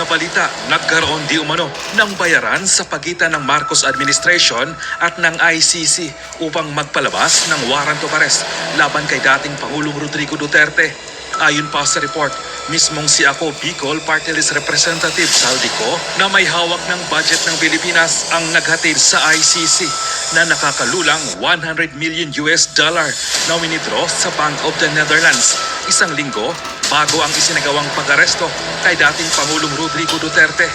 na balita, nagkaroon di umano ng bayaran sa pagitan ng Marcos administration at ng ICC upang magpalabas ng warrant of arrest laban kay dating Pangulong Rodrigo Duterte. Ayon pa sa report, mismong si Ako Bicol Party Representative Saldico na may hawak ng budget ng Pilipinas ang naghatid sa ICC na nakakalulang 100 million US dollar na winithdraw sa Bank of the Netherlands isang linggo bago ang isinagawang pag-aresto kay dating Pangulong Rodrigo Duterte.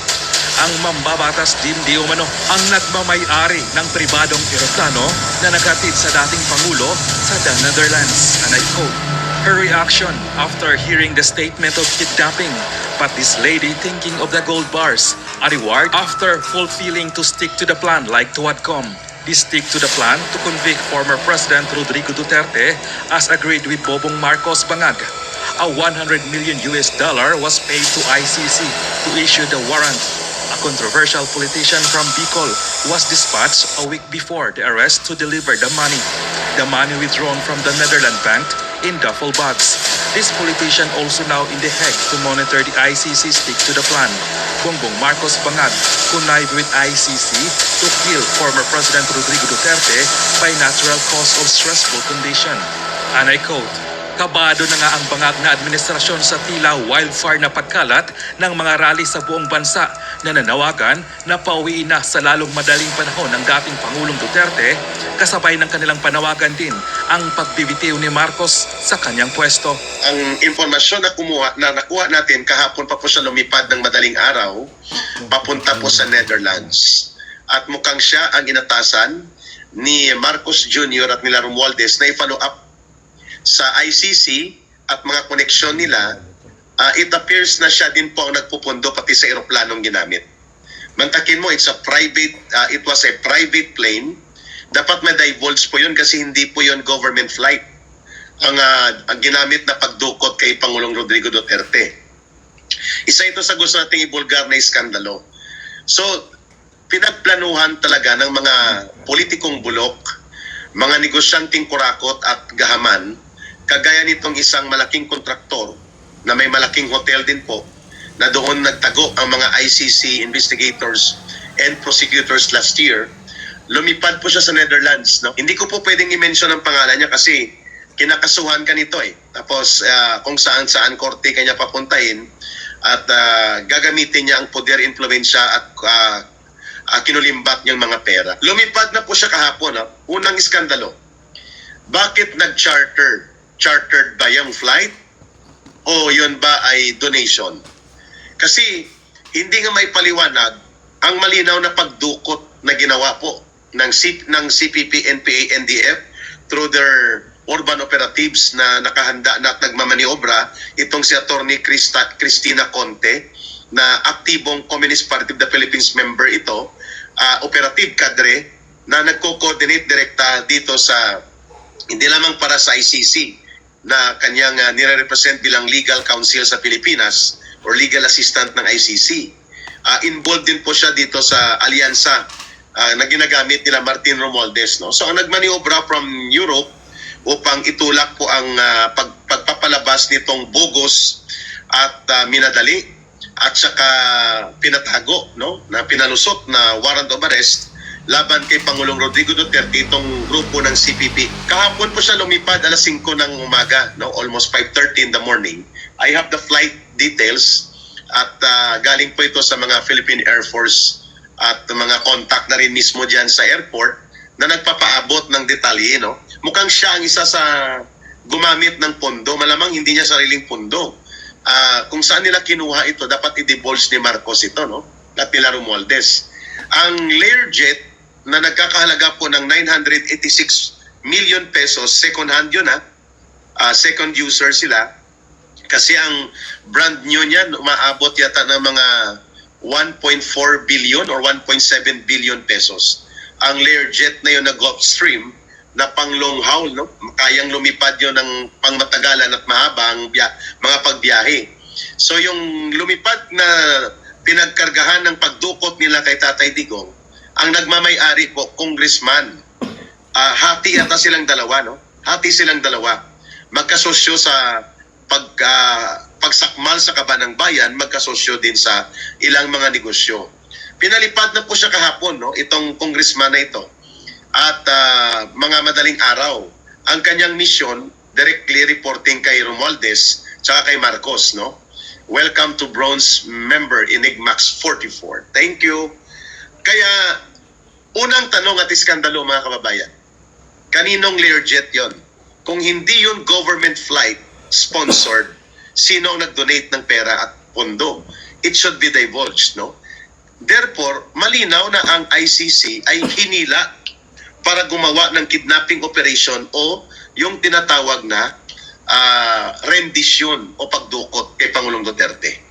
Ang mambabatas din di umano ang nagmamay-ari ng pribadong eroplano na naghatid sa dating Pangulo sa the Netherlands. And I quote, her reaction after hearing the statement of kidnapping, but this lady thinking of the gold bars, a reward after fulfilling to stick to the plan like Tuadcom. They stick to the plan to convict former President Rodrigo Duterte as agreed with Bobong Marcos Bangag. A 100 million US dollar was paid to ICC to issue the warrant. A controversial politician from Bicol was dispatched a week before the arrest to deliver the money. The money withdrawn from the Netherlands bank in duffel bags. This politician also now in The Hague to monitor the ICC stick to the plan. Bongbong Marcos Bangag connived with ICC to kill former President Rodrigo Duterte by natural cause of stressful condition. And I quote, Kabado na nga ang bangag na administrasyon sa tila wildfire na pagkalat ng mga rally sa buong bansa na nanawagan na pauwiin na sa lalong madaling panahon ng dating Pangulong Duterte kasabay ng kanilang panawagan din ang pagbibitiw ni Marcos sa kanyang pwesto. ang impormasyon na kumuha na nakuha natin kahapon pa po siya lumipad ng madaling araw papunta po sa Netherlands. At mukhang siya ang inatasan ni Marcos Jr. at nila Romualdez na i-follow up sa ICC at mga koneksyon nila. Ah, it appears na siya din po ang nagpupundo pati sa eroplanong ginamit. Mantakin mo, it's a private, ah, it was a private plane. Dapat may divulge po yun kasi hindi po yun government flight ang, ah, ang ginamit na pagdukot kay Pangulong Rodrigo Duterte. Isa ito sa gusto nating ibulgar na iskandalo. So, pinagplanuhan talaga ng mga politikong bulok, mga negosyanteng kurakot at gahaman, kagaya nitong isang malaking kontraktor na may malaking hotel din po, na doon nagtago ang mga ICC investigators and prosecutors last year, lumipad po siya sa Netherlands. No? Hindi ko po pwedeng i-mention ang pangalan niya kasi kinakasuhan ka nito eh. Tapos ah, kung saan saan korte kanya papuntahin at ah, gagamitin niya ang poder, influensya at ah, ah, kinulimbat niyang mga pera. Lumipad na po siya kahapon. No? Unang iskandalo. Bakit nag-charter? Chartered ba yung flight? O yun ba ay donation? Kasi hindi nga may paliwanag ang malinaw na pagdukot na ginawa po ng, C- ng CPP, NPA, NDF through their urban operatives na nakahanda na at nagmamaniobra itong si Attorney Christa, Christina Conte na aktibong Communist Party of the Philippines member ito, ah, operative cadre na nagko-coordinate direkta dito sa hindi lamang para sa ICC na kanyang uh, nire-represent bilang legal counsel sa Pilipinas or legal assistant ng ICC. Ah, involved din po siya dito sa alyansa ah, na ginagamit nila Martin Romualdez. No? So ang nagmaniobra from Europe upang itulak po ang ah, pag, pagpapalabas nitong bogus at ah, minadali at saka pinatago no na pinalusot na warrant of arrest laban kay Pangulong Rodrigo Duterte itong grupo ng CPP. Kahapon po siya lumipad alas 5 ng umaga, no? almost 5.30 in the morning. I have the flight details at ah, galing po ito sa mga Philippine Air Force at mga contact na rin mismo dyan sa airport na nagpapaabot ng detalye. No? Mukhang siya ang isa sa gumamit ng pondo. Malamang hindi niya sariling pondo. Ah, kung saan nila kinuha ito, dapat i-divulge ni Marcos ito, no? At nila Romualdez. Ang Learjet na nagkakahalaga po ng 986 million pesos, second hand yun ha, Ah, second user sila. Kasi ang brand new niyan, umaabot yata ng mga 1.4 billion or 1.7 billion pesos. Ang Learjet na yun na Gulfstream, na pang long haul, no? kayang lumipad yun ng pangmatagalan at mahabang mga pagbiyahe. So yung lumipad na pinagkargahan ng pagdukot nila kay Tatay Digong, ang nagmamay-ari po, congressman. Ah, hati yata silang dalawa, no? Hati silang dalawa. Magkasosyo sa pag, ah, pagsakmal sa kaba ng bayan, magkasosyo din sa ilang mga negosyo. Pinalipad na po siya kahapon, no? itong congressman na ito. At ah, mga madaling araw, ang kanyang mission, directly reporting kay Romualdez tsaka kay Marcos. No? Welcome to Bronze member Enigmax 44. Thank you. Kaya, unang tanong at iskandalo mga kababayan, kaninong Learjet yon? Kung hindi yun government flight sponsored, sino ang nag-donate ng pera at pondo? It should be divulged, no? Therefore, malinaw na ang ICC ay hinila para gumawa ng kidnapping operation o yung tinatawag na ah, rendisyon o pagdukot kay Pangulong Duterte.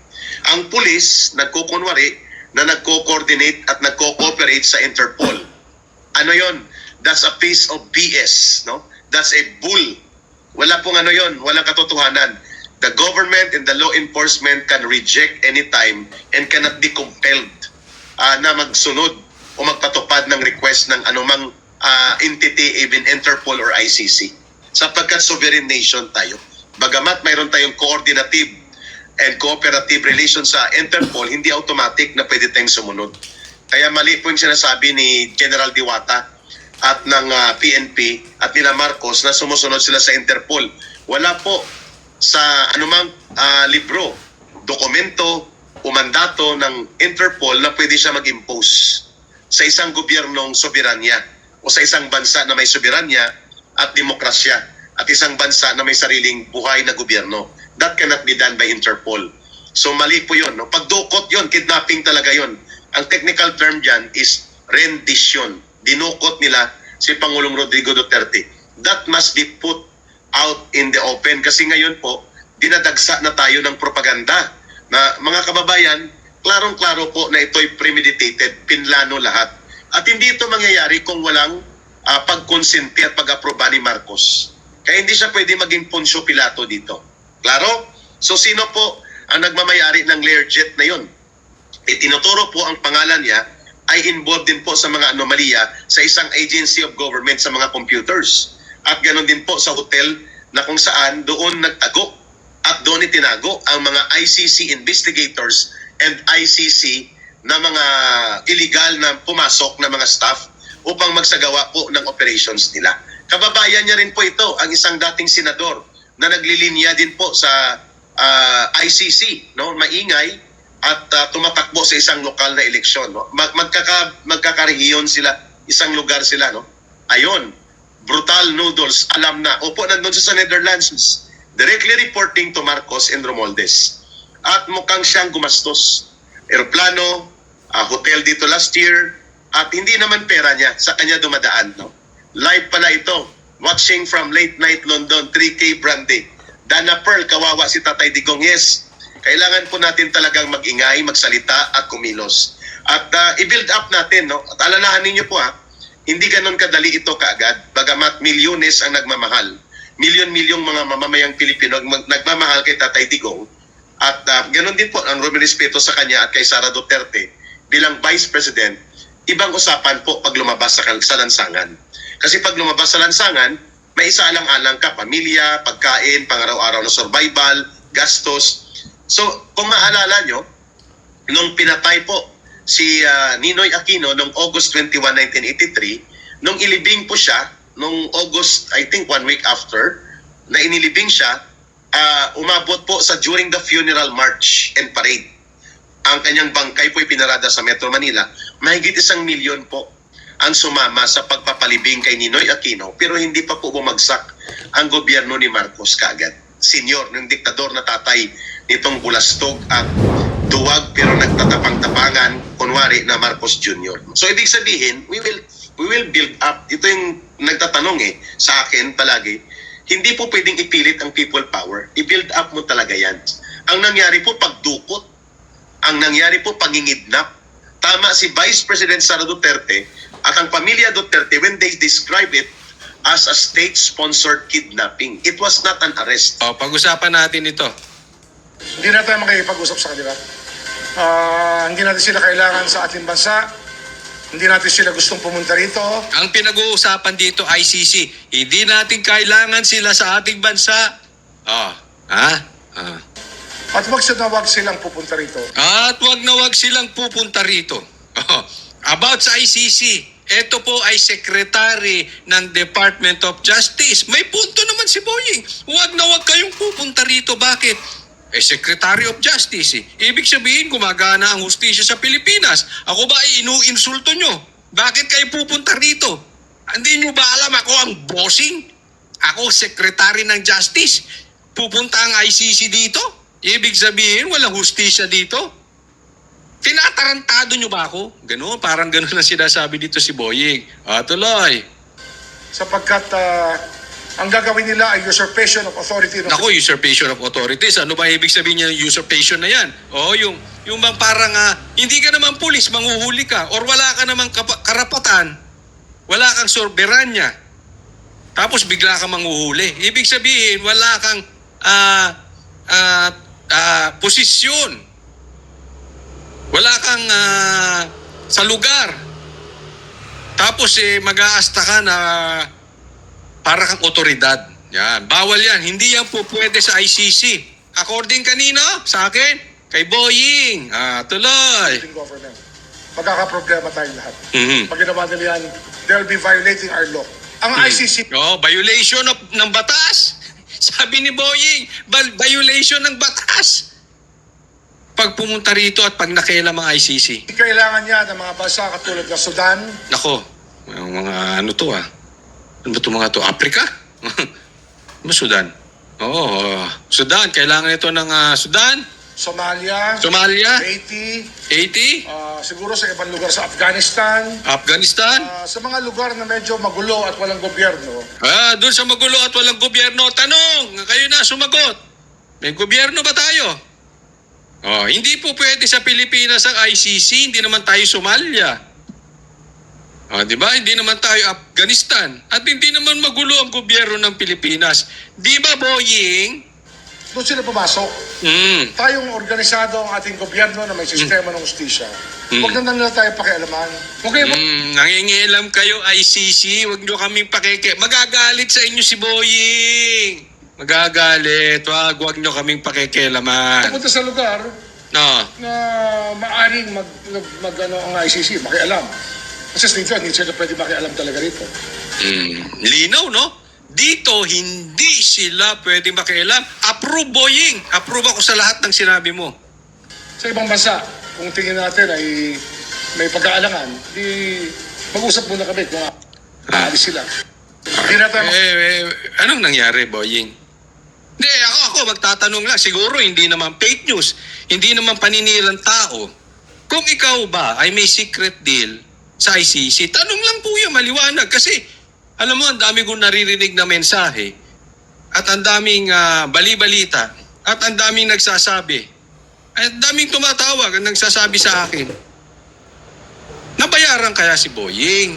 Ang pulis nagkukunwari na nagko-coordinate at nagko-cooperate sa Interpol. Ano yon? That's a piece of BS, no? That's a bull. Wala pong ano yon, walang katotohanan. The government and the law enforcement can reject anytime and cannot be compelled ah, na magsunod o magpatupad ng request ng anumang ah, entity, even Interpol or ICC. Sapagkat sovereign nation tayo. Bagamat mayroon tayong coordinative and cooperative relation sa Interpol, hindi automatic na pwede tayong sumunod. Kaya mali po yung sinasabi ni General Diwata at ng ah, PNP at nila Marcos na sumusunod sila sa Interpol. Wala po sa anumang ah, libro, dokumento o mandato ng Interpol na pwede siya mag-impose sa isang gobyernong soberanya o sa isang bansa na may soberanya at demokrasya at isang bansa na may sariling buhay na gobyerno. That cannot be done by Interpol. So mali po yun. No? Pagdukot yun, kidnapping talaga yun. Ang technical term dyan is rendition. Dinukot nila si Pangulong Rodrigo Duterte. That must be put out in the open kasi ngayon po, dinadagsa na tayo ng propaganda na mga kababayan, klarong-klaro po na ito'y premeditated, pinlano lahat. At hindi ito mangyayari kung walang ah, pagkonsente at pag-aproba ni Marcos. Kaya hindi siya pwede maging Poncio Pilato dito. Klaro? So sino po ang nagmamayari ng Learjet na yun? Itinuturo po ang pangalan niya ay involved din po sa mga anomalya sa isang agency of government sa mga computers. At ganoon din po sa hotel na kung saan doon nagtago at doon itinago ang mga ICC investigators and ICC na mga illegal na pumasok na mga staff upang magsagawa po ng operations nila. Kababayan niya rin po ito, ang isang dating senador na naglilinya din po sa ah, ICC, no? maingay at ah, tumatakbo sa isang lokal na eleksyon. No? Mag magkaka magkakarehiyon sila, isang lugar sila. No? Ayon, brutal noodles, alam na. Opo, nandun sa Netherlands. Directly reporting to Marcos and Romualdez. At mukhang siyang gumastos. Aeroplano, ah, hotel dito last year, at hindi naman pera niya sa kanya dumadaan. No? Live pala ito. Watching from late night London, 3K brandy. Dana Pearl, kawawa si Tatay Digong. Yes, kailangan po natin talagang mag-ingay, magsalita at kumilos. At ah, i-build up natin, no? At alalahanin niyo po ha, hindi ganun kadali ito kaagad. Bagamat milyones ang nagmamahal. Milyon-milyong mga mamamayang Pilipino ang nagmamahal kay Tatay Digong. At ah, ganun din po ang rumirespeto sa kanya at kay Sara Duterte bilang Vice President. Ibang usapan po pag lumabas sa, sa lansangan. Kasi pag lumabas sa lansangan, may isa alang-alang ka, pamilya, pagkain, pangaraw-araw na survival, gastos. So, kung maalala nyo, nung pinatay po si ah, Ninoy Aquino noong August 21, 1983, nung ilibing po siya, nung August, I think one week after, na inilibing siya, ah, umabot po sa during the funeral march and parade. Ang kanyang bangkay po pinarada sa Metro Manila, mahigit isang milyon po ang sumama sa pagpapalibing kay Ninoy Aquino pero hindi pa po bumagsak ang gobyerno ni Marcos kaagad. Senyor, ng diktador na tatay nitong bulastog at duwag pero nagtatapang-tapangan kunwari na Marcos Jr. So ibig sabihin, we will we will build up. Ito yung nagtatanong eh sa akin palagi. Hindi po pwedeng ipilit ang people power. I-build up mo talaga yan. Ang nangyari po pagdukot, ang nangyari po pangingidnap. Tama si Vice President Sara Duterte at ang pamilya Duterte when they describe it as a state-sponsored kidnapping. It was not an arrest. O, pag-usapan natin ito. Hindi na tayo makikipag-usap sa kanila. Ah, hindi natin sila kailangan sa ating bansa. Hindi natin sila gustong pumunta rito. Ang pinag-uusapan dito, ICC, hindi natin kailangan sila sa ating bansa. Oh, ha? Ah. At wag sa wag silang pupunta rito. At wag na wag silang pupunta rito. Oh, About sa ICC, ito po ay secretary ng Department of Justice. May punto naman si Boying. Wag na wag kayong pupunta rito. Bakit? Eh, Secretary of Justice. Eh. Ibig sabihin, gumagana ang hustisya sa Pilipinas. Ako ba ay inuinsulto nyo? Bakit kayo pupunta rito? Hindi nyo ba alam ako ang bossing? Ako, Secretary ng Justice. Pupunta ang ICC dito? Ibig sabihin, walang hustisya dito? Tinatarantado nyo ba ako? Ganun, parang ganun na sinasabi dito si Boying. Ah, tuloy. Sapagkat ah, ang gagawin nila ay usurpation of authority. ng- Nako, usurpation of authorities. Ano ba ibig sabihin niya usurpation na yan? O, yung, yung bang parang ah, hindi ka naman pulis, manguhuli ka, or wala ka namang kapa- karapatan, wala kang sorberanya, tapos bigla ka manguhuli. Ibig sabihin, wala kang ah, ah, ah, posisyon. Wala kang ah, sa lugar. Tapos eh, mag-aasta ka na para kang otoridad. Yan. Bawal yan. Hindi yan po pwede sa ICC. According kanino? Sa akin? Kay Boying. Ah, tuloy. Government. Magkakaproblema tayong lahat. Mhm. Pag ginawa nila yan, they'll be violating our law. Ang ICC, Oh, violation of, ng batas. Sabi ni Boying, violation ng batas. Pag pumunta rito at pag nakialam ang ICC. kailangan niya ng mga bansa katulad ng Sudan, Nako, yung mga ano to ah. Ano ba itong mga to? Africa? ano ba Sudan? Oo, Sudan. Kailangan ito ng ah, Sudan, Somalia, Somalia, Haiti, Haiti, ah, siguro sa ibang lugar sa Afghanistan, Afghanistan. ah, sa mga lugar na medyo magulo at walang gobyerno. Ah, doon sa magulo at walang gobyerno, tanong, kayo na sumagot. May gobyerno ba tayo? Oh, hindi po pwede sa Pilipinas ang ICC, hindi naman tayo Somalia. Ah, di ba? Hindi naman tayo Afghanistan. At hindi naman magulo ang gobyerno ng Pilipinas. Di ba, Boying? Doon sila pumasok. Hmm. Tayong organisado ang ating gobyerno na may sistema ng ustisya. Huwag na nila tayo pakialaman. Huwag kayo Mm, nangingialam kayo ICC, wag nyo kaming pakeke. Magagalit sa inyo si Boying. Magagalit. Wag, wag nyo kaming pakikialaman. pumunta sa lugar No. na maaring mag, mag, mag ano, ang ICC, makialam. Kasi dito, hindi sila pwede makialam talaga rito. Mm, linaw, no? Dito, hindi sila pwede makialam. Approve, Boying. Approve ako sa lahat ng sinabi mo. Sa ibang bansa, kung tingin natin ay may pag-aalangan, di mag-usap muna kami kung aalis sila. Hindi na tayo Eh, eh, anong nangyari, Boying? Hindi, ako, ako, magtatanong lang. Siguro, hindi naman fake news. Hindi naman paninirang tao. Kung ikaw ba ay may secret deal sa ICC, tanong lang po yan, maliwanag. Kasi, alam mo, ang dami kong naririnig na mensahe at ang daming ah, bali-balita at ang daming nagsasabi. At daming tumatawag at nagsasabi sa akin. Nabayaran kaya si Boying?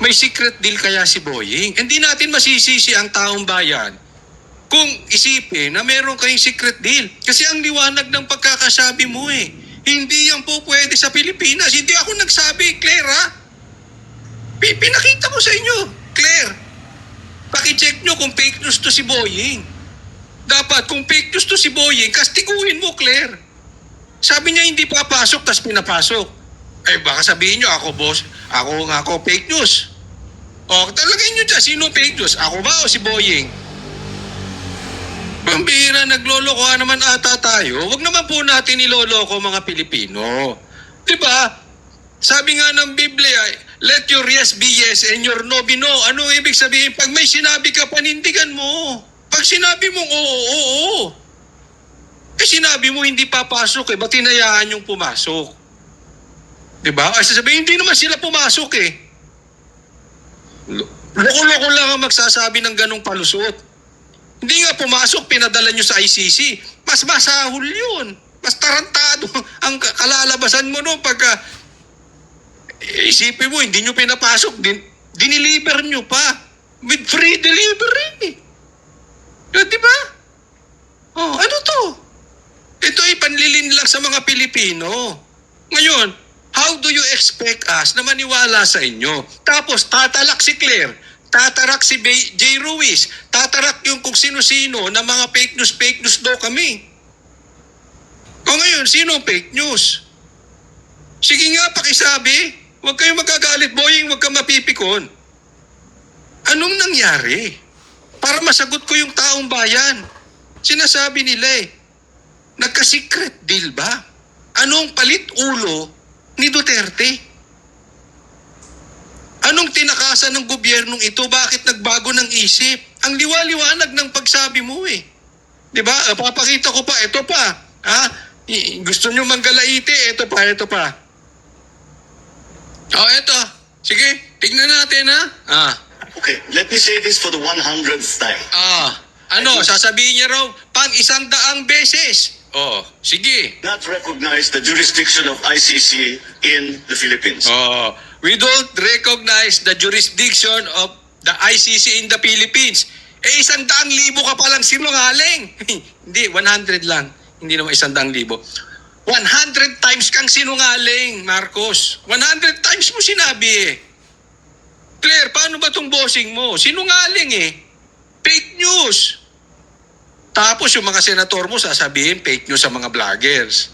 May secret deal kaya si Boying? Hindi natin masisisi ang taong bayan kung isipin na meron kayong secret deal. Kasi ang liwanag ng pagkakasabi mo eh. Hindi yan po pwede sa Pilipinas. Hindi ako nagsabi, Claire ha? Pi- Pinakita ko sa inyo, Claire. Pakicheck nyo kung fake news to si Boying. Dapat kung fake news to si Boying, kastiguhin mo, Claire. Sabi niya hindi papasok, tas pinapasok. Eh baka sabihin nyo, ako boss, ako nga ako fake news. O, talagay nyo dyan, sino fake news? Ako ba o si Boying? Pambira, nagloloko naman ata tayo. Huwag naman po natin niloloko mga Pilipino. Di ba? Sabi nga ng Biblia, let your yes be yes and your no be no. Ano ibig sabihin? Pag may sinabi ka, panindigan mo. Pag sinabi mong oo, oo, oo. Eh sinabi mo hindi papasok eh. Ba't hinayaan yung pumasok? Di ba? Ay sasabihin, hindi naman sila pumasok eh. Lo- Loko-loko lang ang magsasabi ng ganong palusot. Hindi nga pumasok, pinadala nyo sa ICC. Mas masahol yun. Mas tarantado ang ka- kalalabasan mo no pagka eh, isipin mo, hindi nyo pinapasok, din, diniliver nyo pa. With free delivery. Eh, di ba? Oh, ano to? Ito ay panlilin lang sa mga Pilipino. Ngayon, how do you expect us na maniwala sa inyo? Tapos tatalak si Claire, tatarak si Bay- J. Ruiz, tatarak yung kung sino-sino na mga fake news, fake news daw kami. ngayon, sino fake news? Sige nga, pakisabi. Huwag kayong magagalit, boying, huwag kang mapipikon. Anong nangyari? Para masagot ko yung taong bayan. Sinasabi nila eh, nagka-secret deal ba? Anong palit ulo ni Duterte? Anong tinakasan ng gobyernong ito? Bakit nagbago ng isip? Ang liwa-liwanag ng pagsabi mo eh. 'Di ba? Ah, Papakita ko pa, ito pa. Ha? Gusto nyo manggalaite, ito pa, ito pa. Oh, ito. Sige, tignan natin ha. Ah. Okay, let me say this for the 100th time. Ah. Ano, sasabihin niya raw, pang isang daang beses. Oh, sige. Not recognize the jurisdiction of ICC in the Philippines. Oh, we don't recognize the jurisdiction of the ICC in the Philippines. Eh, isang daang libo ka palang sinungaling. Hindi, 100 lang. Hindi naman isang daang libo. 100 times kang sinungaling, Marcos. 100 times mo sinabi eh. Claire, paano ba tong bossing mo? Sinungaling eh. Fake news. Tapos yung mga senator mo sasabihin fake news sa mga vloggers.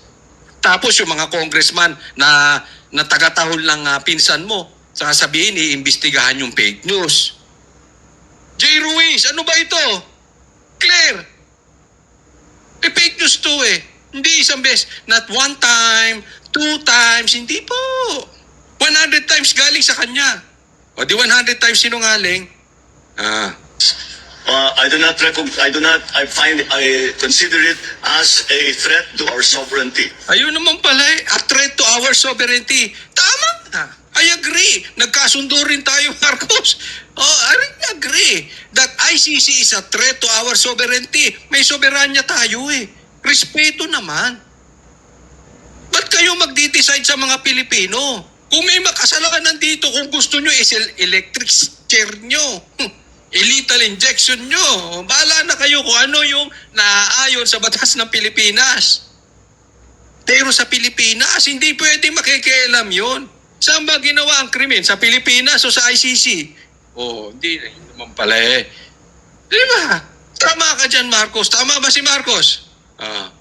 Tapos yung mga congressman na, na tagatahol ng ah, pinsan mo, sasabihin iimbestigahan yung fake news. Jay Ruiz, ano ba ito? Claire, eh fake news to eh. Hindi isang beses. Not one time, two times, hindi po. 100 times galing sa kanya. O di 100 times sinungaling. Ah, Uh, I do not recognize, I do not, I find, I consider it as a threat to our sovereignty. Ayun naman pala eh, a threat to our sovereignty. Tama na. I agree. Nagkasundo rin tayo, Marcos. Oh, I agree that ICC is a threat to our sovereignty. May soberanya tayo eh. Respeto naman. Ba't kayo magdi-decide sa mga Pilipino? Kung may makasalakan nandito, kung gusto nyo, is electric chair nyo. Hmm. Lethal injection nyo. Bahala na kayo kung ano yung naaayon sa batas ng Pilipinas. Pero sa Pilipinas, hindi pwede makikialam yun. Saan ba ginawa ang krimen? Sa Pilipinas o sa ICC? Oh, hindi, hindi naman pala eh. Di ba? Tama ka dyan, Marcos. Tama ba si Marcos? Ah.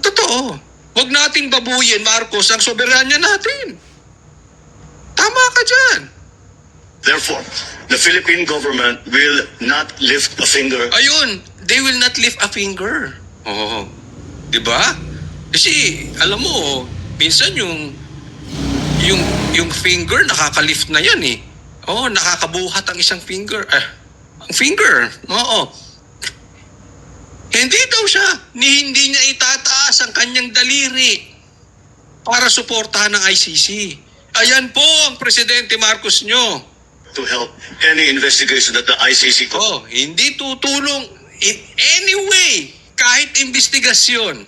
Totoo. Huwag nating babuyin, Marcos, ang soberanya natin. Tama ka dyan. Therefore, the Philippine government will not lift a finger Ayun, they will not lift a finger. Oo. Di ba? Kasi, alam mo, minsan yung yung yung finger nakaka-lift na yan eh. Oo, nakakabuhat ang isang finger. Eh, ang finger. Oo. Hindi daw siya, ni hindi niya itataas ang kanyang daliri para suportahan ng ICC. Ayan po ang Presidente Marcos nyo. To help any investigation that the ICC could. Oh, hindi tutulong in any way kahit investigasyon.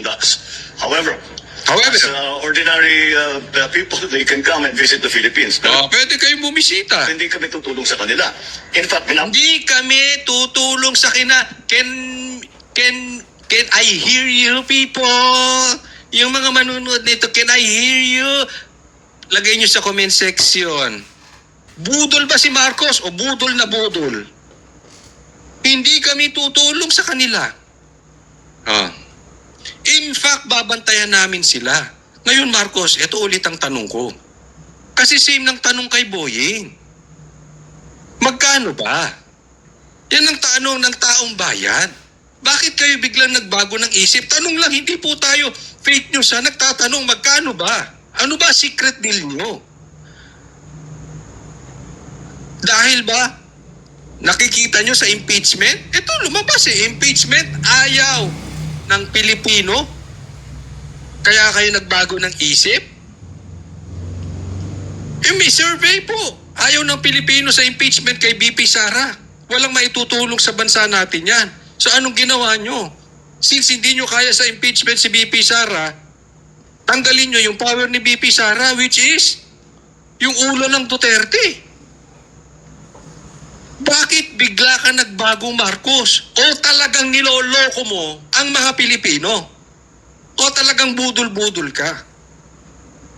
does. However, However, as uh, ordinary uh, people, they can come and visit the Philippines. Pero oh, pwede kayong bumisita. hindi kami tutulong sa kanila. In fact, pinap- Hindi kami tutulong sa kina. Can, can, can I hear you people? Yung mga manunood nito, can I hear you? Lagay nyo sa comment section. Budol ba si Marcos o budol na budol? Hindi kami tutulong sa kanila. Ah. In fact, babantayan namin sila. Ngayon, Marcos, ito ulit ang tanong ko. Kasi same ng tanong kay Boying. Magkano ba? Yan ang tanong ng taong bayan. Bakit kayo biglang nagbago ng isip? Tanong lang, hindi po tayo fake news ha. Nagtatanong, magkano ba? Ano ba secret deal nyo? Dahil ba nakikita nyo sa impeachment? Ito, lumabas eh. Impeachment, ayaw ng Pilipino. Kaya kayo nagbago ng isip? Eh, may survey po. Ayaw ng Pilipino sa impeachment kay BP Sara. Walang maitutulong sa bansa natin yan. So anong ginawa nyo? Since hindi nyo kaya sa impeachment si BP Sara, tanggalin nyo yung power ni BP Sara which is yung ulo ng Duterte. Bakit bigla ka nagbagong Marcos? O talagang niloloko mo ang mga Pilipino? O talagang budol-budol ka?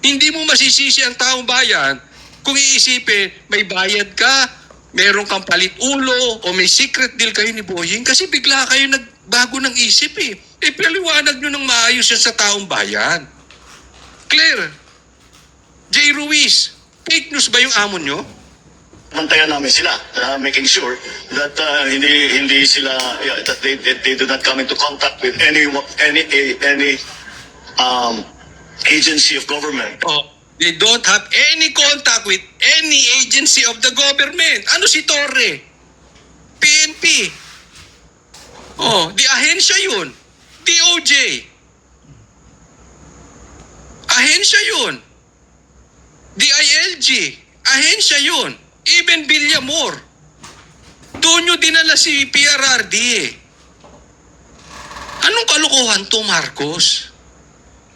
Hindi mo masisisi ang taong bayan kung iisipin may bayad ka meron kang palit ulo o may secret deal kayo ni Boying kasi bigla kayo nagbago ng isip eh. Eh, paliwanag nyo ng maayos yan sa taong bayan. Claire, J. Ruiz, fake news ba yung amo nyo? Bantayan namin sila, uh, making sure that uh, hindi hindi sila yeah, that they, they, they do not come into contact with any any any um, agency of government. Oh, they don't have any contact with any agency of the government. Ano si Torre? PNP. Oh, di ahensya yun. DOJ. Ahensya yun. DILG. Ahensya yun. Even Villamor. Doon nyo dinala si PRRD eh. Anong kalokohan to, Marcos?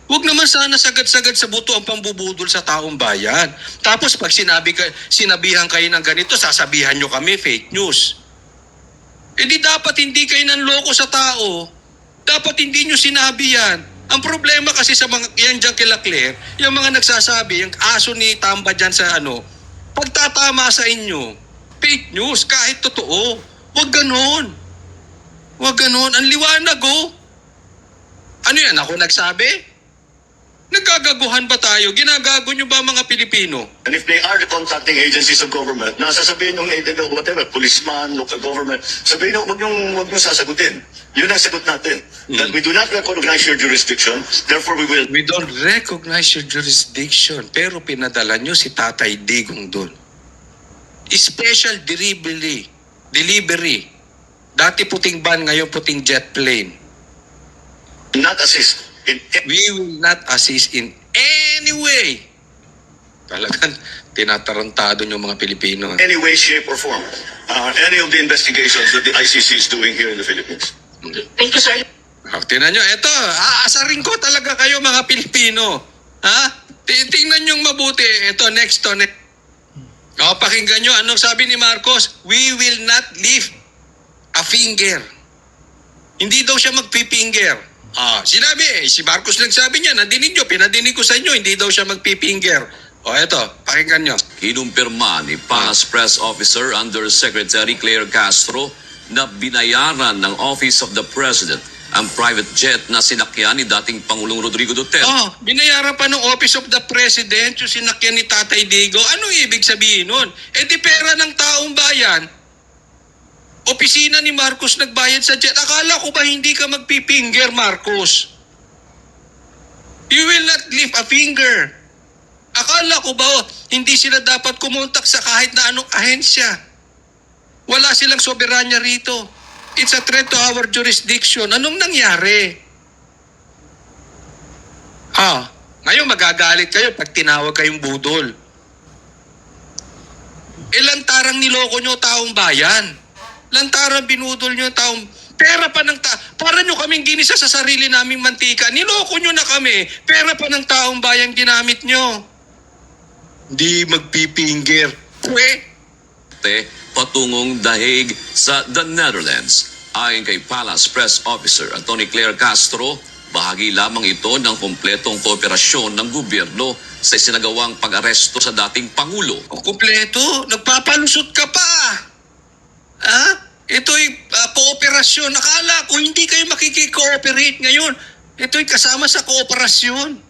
Huwag naman sana sagad-sagad sa buto ang pambubudol sa taong bayan. Tapos pag sinabi ka, sinabihan kayo ng ganito, sasabihan nyo kami fake news. E di dapat hindi kayo nanloko sa tao. Dapat hindi nyo sinabi yan. Ang problema kasi sa mga yan dyan kila Claire, yung mga nagsasabi, yung aso ni Tamba dyan sa ano, pagtatama sa inyo, fake news kahit totoo. Huwag ganon. Huwag ganon. Ang liwanag oh. Ano yan? Ako nagsabi? Nagkagaguhan ba tayo? Ginagago nyo ba mga Pilipino? And if they are the contacting agencies of government, na sasabihin yung eh, whatever, policeman, local government, sabihin nyo, huwag yung, huwag yung sasagutin. Yun ang sagot natin. That we do not recognize your jurisdiction, therefore we will We don't recognize your jurisdiction, pero pinadala nyo si Tatay Digong doon. Special delivery. Delivery. Dati puting van, ngayon puting jet plane. not assist in We will not assist in any way. Talagang tinatarantado nyo mga Pilipino. eh. any way, shape, or form uh, any of the investigations that the ICC is doing here in the Philippines. Thank you, sir. Oh, tingnan nyo, eto, aasarin ko talaga kayo mga Pilipino. Ha? Ti- Tingnan nyo mabuti. Ito, next to, next. O, pakinggan nyo, anong sabi ni Marcos? We will not lift a finger. Hindi daw siya magpipinger. Ah, sinabi, eh, si Marcos nagsabi niya, nadinig nyo, pinadinig ko sa inyo, hindi daw siya magpipinger. O, eto, pakinggan nyo. Kinumpirma ni Palace Press Officer Undersecretary Claire Castro na binayaran ng Office of the President ang private jet na sinakyan ni dating Pangulong Rodrigo Duterte. Oh, binayaran pa ng Office of the President yung sinakyan ni Tatay Digo. Anong ibig sabihin nun? Eh di pera ng taong bayan. Opisina ni Marcos nagbayad sa jet. Akala ko ba hindi ka magpipinger, Marcos? You will not lift a finger. Akala ko ba oh, hindi sila dapat kumontak sa kahit na anong ahensya? Wala silang soberanya rito. It's a threat to our jurisdiction. Anong nangyari? Ah, ngayon magagalit kayo pag tinawag kayong budol. Ilan tarang niloko nyo taong bayan? Lantarang binudol nyo taong... Pera pa ng ta... Para nyo kaming ginisa sa sarili naming mantika. Niloko nyo na kami. Pera pa ng taong bayan ginamit nyo. Di magpipinger. Pwe. Duterte patungong dahig sa The Netherlands. Ayon kay Palace Press Officer Attorney Claire Castro, bahagi lamang ito ng kompletong kooperasyon ng gobyerno sa isinagawang pag-aresto sa dating Pangulo. O kumpleto, nagpapalusot ka pa. Ha? Ito'y ah, kooperasyon. Akala ko hindi kayo makikikooperate ngayon. Ito'y kasama sa kooperasyon.